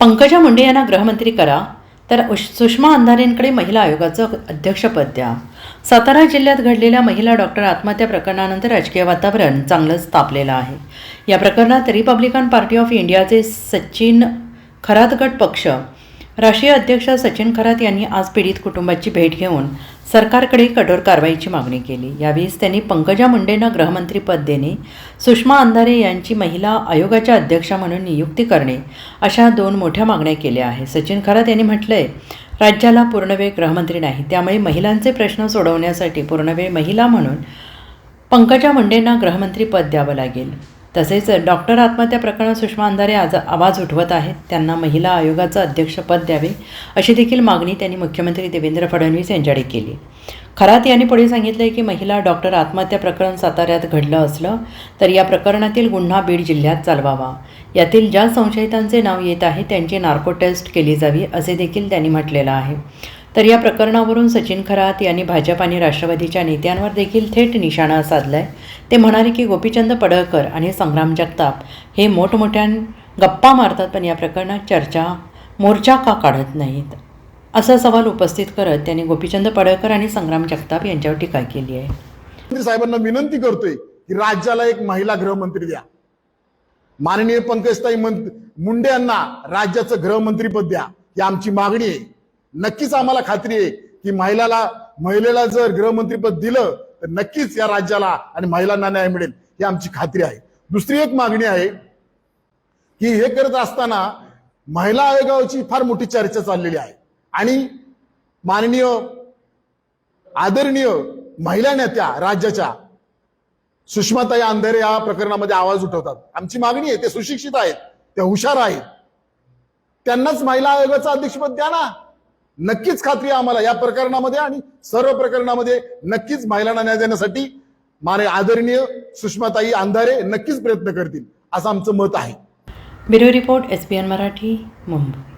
पंकजा मुंडे यांना गृहमंत्री करा तर सुषमा अंधारेंकडे महिला आयोगाचं अध्यक्षपद द्या. सातारा जिल्ह्यात घडलेल्या महिला डॉक्टर आत्महत्या प्रकरणानंतर राजकीय वातावरण चांगलंच तापलेलं आहे. या प्रकरणात रिपब्लिकन पार्टी ऑफ इंडियाचे सचिन खरातगट पक्ष राष्ट्रीय अध्यक्ष सचिन खरात यांनी आज पीडित कुटुंबाची भेट घेऊन सरकारकडे कठोर कारवाईची मागणी केली. यावेळीच त्यांनी पंकजा मुंडेंना गृहमंत्रीपद देणे सुषमा अंधारे यांची महिला आयोगाच्या अध्यक्षा म्हणून नियुक्ती करणे अशा दोन मोठ्या मागण्या केल्या आहेत. सचिन खरात यांनी म्हटलंय राज्याला पूर्णवेळ गृहमंत्री नाही. त्यामुळे महिलांचे प्रश्न सोडवण्यासाठी पूर्णवेळ महिला म्हणून पंकजा मुंडेंना गृहमंत्री पद द्यावं लागेल. तसेच डॉक्टर आत्महत्या प्रकरणात सुषमा अंधारे आज आवाज उठवत आहेत. त्यांना महिला आयोगाचं अध्यक्षपद द्यावे अशी देखील मागणी त्यांनी मुख्यमंत्री देवेंद्र फडणवीस यांच्याकडे केली. खरात यांनी पुढे सांगितले की महिला डॉक्टर आत्महत्या प्रकरण साताऱ्यात घडलं असलं तर या प्रकरणातील गुन्हा बीड जिल्ह्यात चालवावा. यातील ज्या संशयितांचे नाव येत आहे त्यांची नार्को टेस्ट केली जावी असे देखील त्यांनी म्हटलेलं आहे. तर या प्रकरणावरून सचिन खरात यांनी भाजप आणि राष्ट्रवादीच्या नेत्यांवर देखील थेट निशाणा साधलाय. ते म्हणाले की गोपीचंद पडळकर आणि संग्राम जगताप हे मोठमोठ्या गप्पा मारतात पण या प्रकरणात चर्चा मोर्चा का काढत नाहीत? असा सवाल उपस्थित करत त्यांनी गोपीचंद पडळकर आणि संग्राम जगताप यांच्यावर टीका केली आहे. साहेबांना विनंती करतोय की राज्याला एक महिला गृहमंत्री द्या. माननीय पंकजताई मुंडे यांना राज्याचं गृहमंत्रीपद द्या. ही आमची मागणी आहे. नक्कीच आम्हाला खात्री आहे की महिलाला महिलेला जर गृहमंत्रीपद दिलं तर नक्कीच या राज्याला आणि महिलांना न्याय मिळेल ही आमची खात्री आहे. दुसरी एक मागणी आहे की हे करत असताना महिला आयोगाची फार मोठी चर्चा चाललेली आहे. आणि माननीय आदरणीय महिला नेत्या राज्याच्या सुषमाताई अंधारे या प्रकरणामध्ये आवाज उठवतात. आमची मागणी आहे ते सुशिक्षित आहेत ते हुशार आहेत. त्यांनाच महिला आयोगाचं अध्यक्षपद द्या ना. नक्कीच खात्री आम्हाला या प्रकरणामध्ये आणि सर्व प्रकरणामध्ये नक्कीच महिलांना न्याय देण्यासाठी माने आदरणीय सुषमाताई अंधारे नक्कीच प्रयत्न करतील असं आमचं मत आहे. Bureau report S P N Marathi Mumbai.